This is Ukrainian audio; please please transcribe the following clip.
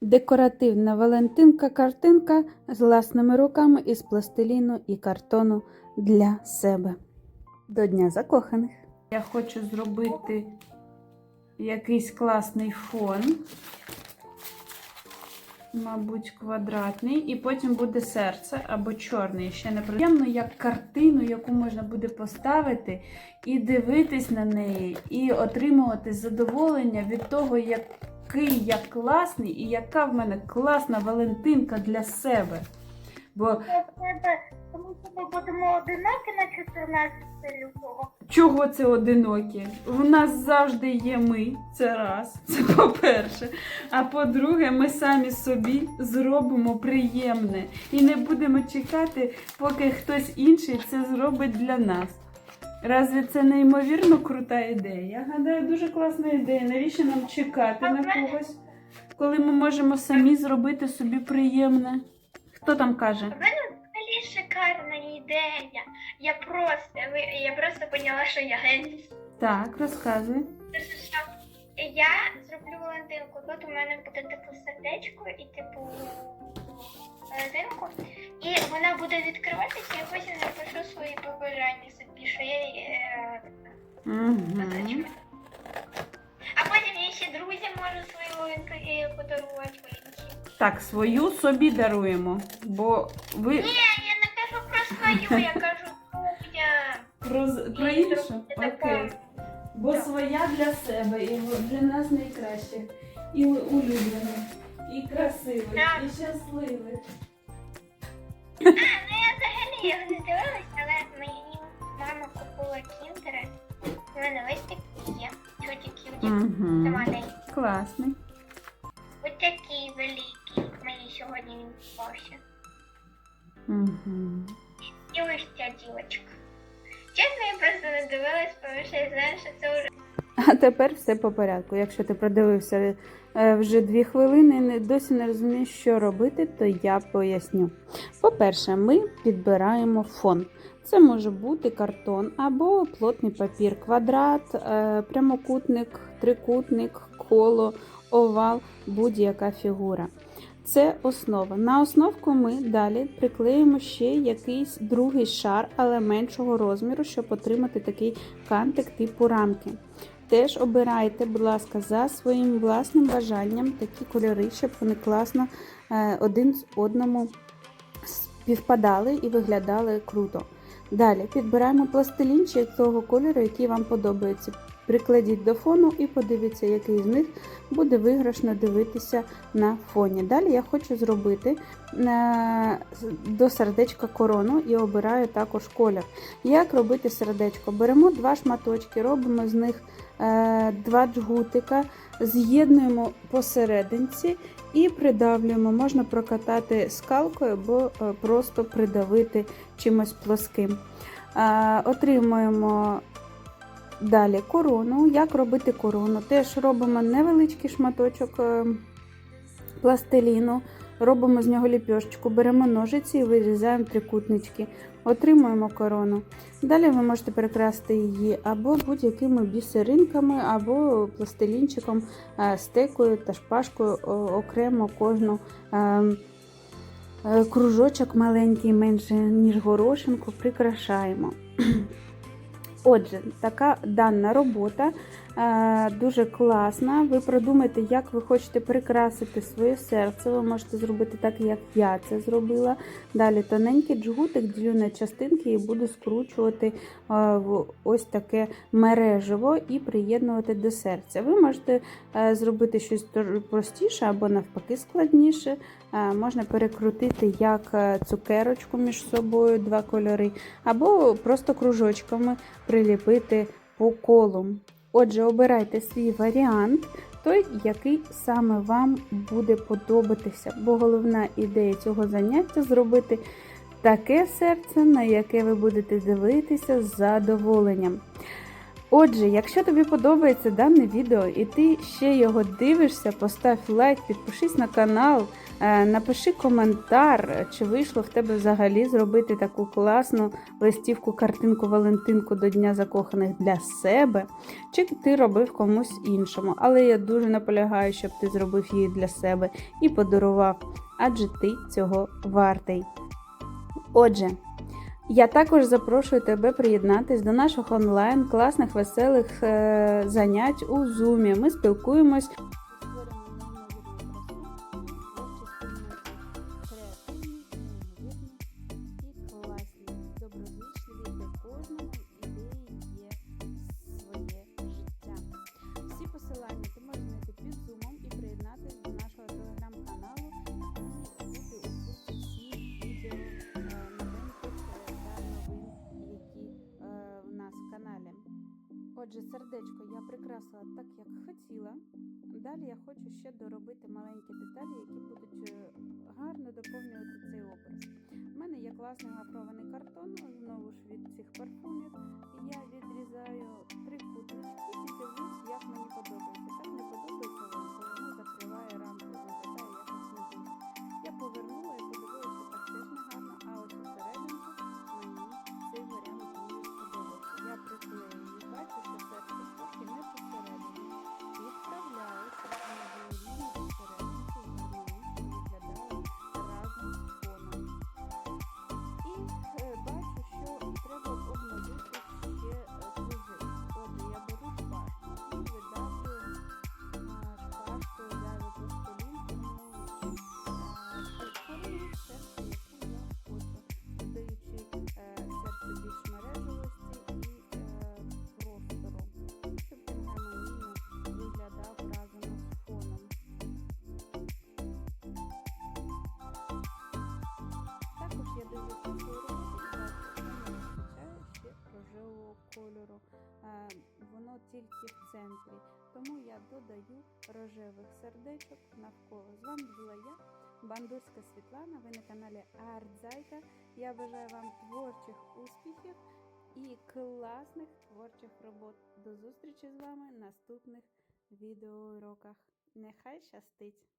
Декоративна Валентинка-картинка з власними руками із пластиліну і картону для себе. До Дня закоханих. Я хочу зробити якийсь класний фон. Мабуть, квадратний, і потім буде серце або чорний. Ще неприємно, як картину, яку можна буде поставити і дивитись на неї, і отримувати задоволення від того, який я класний і яка в мене класна Валентинка для себе. Бо тому що ми будемо одинокі на 14 лютого. чого це одинокі? У нас завжди є ми, це раз, це по-перше. А по-друге, ми самі собі зробимо приємне і не будемо чекати, поки хтось інший це зробить для нас. Разве це неймовірно крута ідея? Я гадаю, дуже класна ідея. Навіщо нам чекати на когось, коли ми можемо самі зробити собі приємне? Хто там каже? У мене взагалі шикарна ідея. Я просто, я просто поняла, що я геній. Так, розказуй. Я зроблю Валентинку. Тут у мене буде типу сердечко і типу Валентинку. І вона буде відкриватися, і потім напишу свої побажання собі, е, Угу. А потім я ще друзям можу свою е, подарувати. Так, свою собі даруємо, бо ви Ні, я не кажу про свою, я кажу людям. про, про іншу? Окей. Бо своя для себе і для нас найкраще. І у- улюблених, і красивих, Так. і щасливих. Мене ось і є. Чуті кюті. Угу. Класний. Ось такий великий. Мені сьогодні він попався. Угу. І ось ця дівочка. Чесно, я просто не дивилась, тому що я знаю, що це вже А тепер все по порядку. Якщо ти продивився вже дві хвилини і досі не розумієш, що робити, то я поясню. По-перше, ми підбираємо фон. Це може бути картон або плотний папір, квадрат, е, прямокутник, трикутник, коло, овал, будь-яка фігура. Це основа. На основку ми далі приклеїмо ще якийсь другий шар, але меншого розміру, щоб отримати такий кантик типу рамки. Теж обирайте, будь ласка, за своїм власним бажанням такі кольори, щоб вони класно е, один з одному співпадали і виглядали круто. Далі підбираємо пластилінчик того кольору, який вам подобається. Прикладіть до фону і подивіться, який з них буде виграшно дивитися на фоні. Далі я хочу зробити е, до сердечка корону і обираю також колір. Як робити сердечко? Беремо два шматочки, робимо з них два джгутика, з'єднуємо посерединці і придавлюємо. Можна прокатати скалкою або е, просто придавити чимось плоским. Е, Отримуємо далі корону. Як робити корону? Теж робимо невеличкий шматочок е, пластиліну, робимо з нього ліпьошечку, беремо ножиці і вирізаємо трикутнички. Отримуємо корону. Далі ви можете перекрасти її або будь-якими бісеринками, або пластилінчиком, е, стекою та шпажкою окремо кожну е, е, кружочок маленький, менше ніж горошинку, прикрашаємо. Отже, така дана робота дуже класна. Ви продумайте, як ви хочете прикрасити своє серце. Ви можете зробити так, як я це зробила. Далі тоненький джгутик ділю на частинки і буду скручувати е, в ось таке мережево і приєднувати до серця. Ви можете е, зробити щось простіше або навпаки складніше. Е, Можна перекрутити як е, цукерочку між собою, два кольори, або просто кружочками приліпити по колу. Отже, обирайте свій варіант, той, який саме вам буде подобатися, бо головна ідея цього заняття зробити таке серце, на яке ви будете дивитися з задоволенням. Отже, якщо тобі подобається дане відео і ти ще його дивишся, постав лайк, підпишись на канал, напиши коментар, е, чи вийшло в тебе взагалі зробити таку класну листівку, картинку, Валентинку до Дня закоханих для себе, чи ти робив комусь іншому. Але я дуже наполягаю, щоб ти зробив її для себе і подарував, адже ти цього вартий. Отже, я також запрошую тебе приєднатись до наших онлайн класних веселих е, занять у Zoom. Ми спілкуємось. Сердечко я прикрасила так, як хотіла. Далі я хочу ще доробити маленькі деталі, які будуть е, гарно доповнювати цей образ. У мене є класний гафрований картон, знову ж від цих парфумів. Я відрізаю трикутнички і тільки в центрі. Тому я додаю рожевих сердечок навколо. З вами була я, Бандурська Світлана. Ви на каналі Артзайка. Я бажаю вам творчих успіхів і класних творчих робот. До зустрічі з вами в наступних відеоуроках. Нехай щастить!